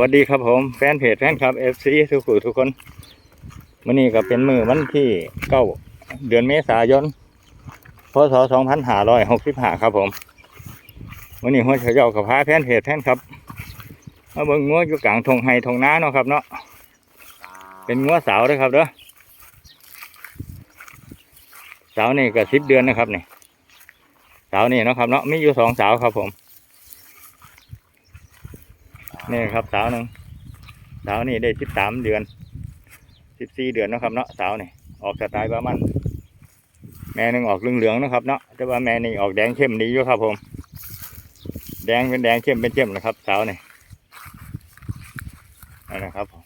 วัสดีครับผมแฟนเพจแฟนคลับเอฟซีทุกผู้ทุกคนวันนี้ก็เป็นมือวันที่เก้าเดือนเมษายนพศสองพันห้าร้อยหกสิบห้าครับผมวันนี้หัวเฉยากับพาแฟนเพจแฟนครับมาเบิ่งงัวอยู่กลางทงไฮทงน้าเนาะครับเนาะเป็นงัวสาวด้อครับเด้อสาวนี่ก็สิบเดือนนะครับนี่สาวนี่เนาะครับเนาะมีอยู่สองสาวครับผม นี่ครับสาวหนึ่งสาวนี่ได้สิบสามเดือนสิบสี่เดือนนะครับเนาะสาวนี่ออกสไตล์ประมาณแม่หนึ่งออกเหลืองๆนะครับเนาะแต่ว่าแม่นี่ออกแดงเข้มดีอยู่ครับผม แดงเป็นแดงเข้มเป็นเข้มนะครับ สาวนี่นั่นนะครับผม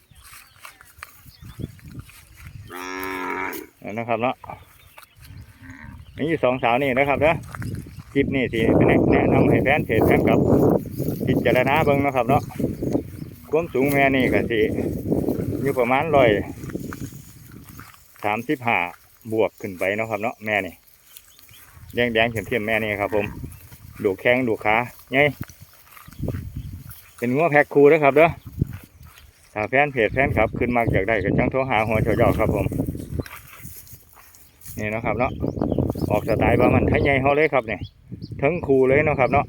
นั่นนะครับเนาะนี่สองสาวนี่นะครับเนะคลิปนี้สิเป็นแนะนำให้แฟนเพจแฟนครับ พิจารณาเบิ่งนะครับเนาะความสูงแม่นี่ก็สิอยู่ประมาณร้อยสามสิบห้าบวกขึ้นไปนะครับเนาะแม่นี่แดงแดงๆเข็มเข็มๆแม่นี่ครับ ผมดูแข้งดูขาไงเป็นงัวแพ็คคูนะครับเด้อถ้าแฟนเพจแฟนครับขึ้นมาจากได้ก็จังโทรหาหัวเฉยอครับผมนี่นะครับเนาะออกสไตล์ประมาณไทยใหญ่เขาเลยครับเนี่ยทั้งคูเลยเนาะครับเนาะ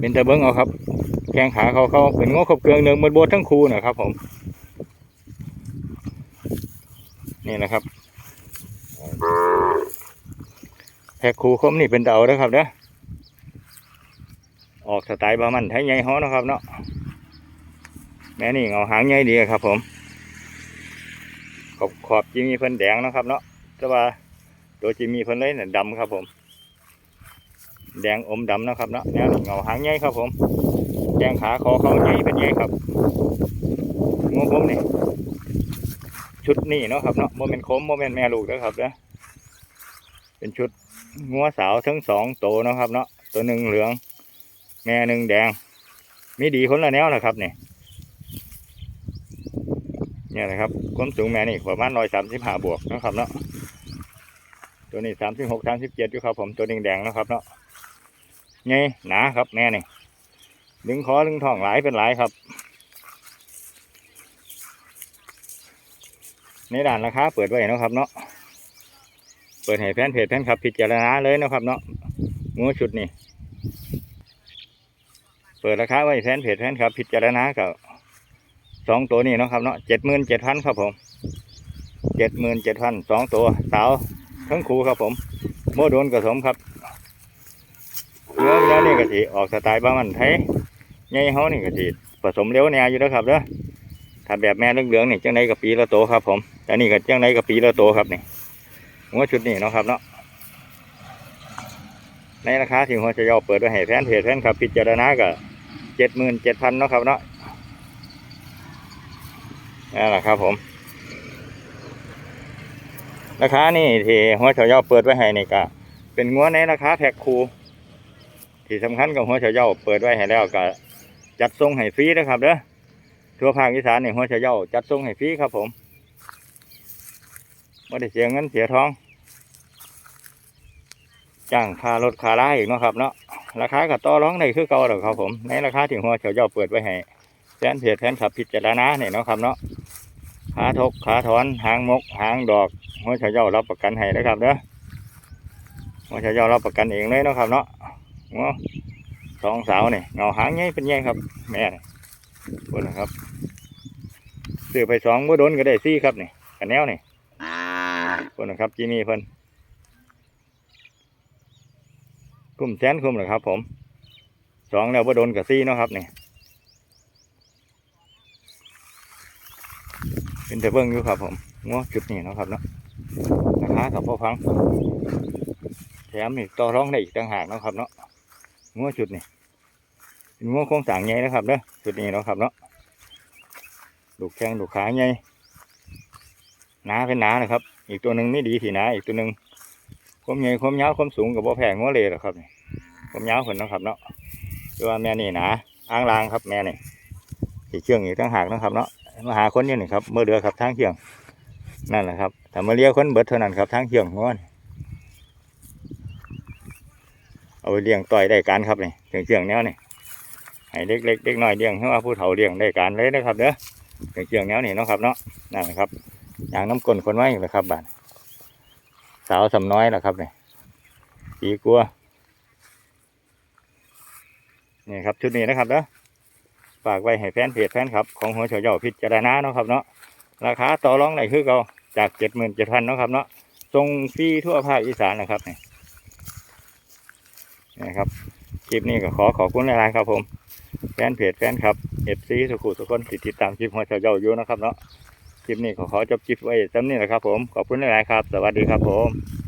เป็นตะเบิ้งเอาครับ แข้งขาเขาเขาเป็นงอขบเกลืองหนึ่งมันโบดทั้งคู่นะครับ ผม นี่นะครับแพกคูคมนี่เป็นเดาแล้วครับเด้อออกสไตล์บามันไทยใหญ่ฮ้อนะครับเนาะแม่นี่เงาหางใหญ่ดีครับ ผมขอบขอบจีมีเพิ่นแดงนะครับ เนาะแต่ว่าตัวจีมีเพิ่นเลยเนี่ยดำครับผม แดงอมดำนะครับเนาะแนวเงาหางใหญ่ครับผมแกงขาคอเขาใหญ่เป็นใหญ่ครับงูผมนี่ชุดนี่เนาะครับเนาะโมเมนต์คมโมเมนต์แม่ลูกนะครับเนาะเป็นชุดงัวสาวทั้งสองโตวนะครับเนาะตัวหนึ่งเหลือง แม่หนึ่งแดง มีดีคนละแนวนะครับเนี่ยเนี่ยนะครับความสูงแม่นี่ประมาณร้อยสามสิบห้าบวกนะครับเนาะตัวนี้สามสิบหกสามสิบเจ็ดอยู่ครับผมตัวแดงๆนะครับเนาะ ไงหนาครับแม่นี่ดึงคอดึงท้องหลายเป็นหลายครับ ในด่านราคาเปิดไว้นะครับ เนาะเปิดให้แฟนเพจแฟนคลับพิจารณาเลยนะครับ เนาะงูชุดนี่เปิดราคาไว้แฟนเพจแฟนคลับพิจารณากับสองตัวนี้นะครับเนาะเจ็ดหมื่นเจ็ดพันครับผมเจ็ดหมื่นเจ็ดพันสองตัวสาวทั้งคู่ครับผมโมโดนกระสมครับ เนื้อเนื้อนี่กะทิออกสไตล์บ้ามันไทยใหญ่เขานี่ก็สิผสมเร็วแน่อยู่แล้วครับเด้อถ้าแบบแม่เหลืองๆนี่จังไดกับปีละโตครับผมแต่นี่ก็จังไดกับปีละโตครับนี่หัวชุดนี้เนาะครับเนาะในราคาที่หัวจะยอเปิดไว้ให้แฟนเพจแฟนครับพิจารณาก็เจ็ดหมื่นเจ็ดพันเนาะครับเนาะนั่นแหละครับผมราคานี่ที่หัวเฉายอเปิดไว้ให้นี่ก็เป็นงัวในราคาแพ็คคู ที่สำคัญกับหัวเฉายอเปิดไว้ให้แล้วก็จัดส่งให้ฟรีนะครับเด้อทั่วภาคอีสานเนี่ยหัวเฉยเย้าจัดส่งให้ฟรีครับผมไม่ได้เสียเงินเสียทองจ้างค่ารถค่าล่าอีกเนาะครับเนาะราคาก็ต่อร้องได้คือเก่าหรอกครับผมในราคาที่หัวเฉยเย้าเปิดไว้ให้แฟนเพจแฟนขับพิดจารณาเนี่ยเนาะครับเนาะขาทกขาถอนหางมกหางดอกหัวเฉยเย้ารับประกันให้นะครับเด้อหัวเฉยเย้ารับประกันเองเลยเนาะครับเนาะ หัวสองสาวนี่เงาหางใหญ่เป็นใหญ่ครับ แม่นี่บนนะครับซื้อไปสองบ่โดนก็ได้ซี่ครับนี่กันแนวนี่บนนะครับจีนี่เพิ่นคุ้มแสนคุ้มเหรอครับ ผมสองแล้วบ่โดนกับซี่เนาะครับนี่เป็นแต่เบิ้งอยู่ครับ ผมงัวจุดนี้เนาะครับเนาะราคากับพ่อฟังแถมนี่ต่อร้องได้อีกต่างหากนะครับเนาะ งัวชุดนี่เป็นงัวโครงสร้างใหญ่นะครับเด้อชุดนี้เนาะครับเนาะดูแข้งดูขาใหญ่หนาเป็นหนานะครับ อีกตัวหนึ่งนี่ดีที่หนาอีกตัวหนึ่งความใหญ่ความยาวความสูงกับบ่แพงงัวเลยหรอครับนี่ความยาวคนนะครับเนาะคือว่าแม่นี่หนาอ้างลางครับแม่นี่สีเชื่องอีกตั้งหากนะครับเนาะมาหาคนอยู่นี่ครับเมื่อเดือครับทางเที่ยงนั่นแหละครับแต่มาเลี้ยวคนเบิดเท่านั้นครับทางเที่ยงงัวนี่ เอาไปเลี้ยงต่อยได้การครับนี่เชื่องเชื่องๆแนวนี่ให้เล็กๆเด็กน้อยเลี้ยงให้ว่าผู้เฒ่าเลี้ยงได้การเลยนะครับเด้อเกี่ยงๆแนวนี้เนะครับเนาะนั่นนะครับอย่างน้ำกลนคนไว้นะครับบ้านสาวสำน้อยนะครับเนี่ยปีกลัวนี่ครับชุดนี้นะครับเด้อฝากไว้ให้แฟนเพจแฟนครับของหัวเฉยเย่าพิจารณาเนาะครับเนาะราคาต่อรองได้คือเก่าจากเจ็ดหมื่นเจ็ดพันเนาะครับเนาะทรงฟรีทั่วภาคอีสานนะครับเนี่ นะครับคลิปนี้ก็ขอขอบคุณหลายๆครับ ผมแฟนเพจแฟนครับเอฟซีสุขุสุขคนติดติดตามคลิปของเฉาเย้าอยู่นะครับเนาะคลิปนี้ขอขอจบคลิปไว้จำนี้แหละครับ ผมขอบคุณหลายๆครับ สวัสดีครับผม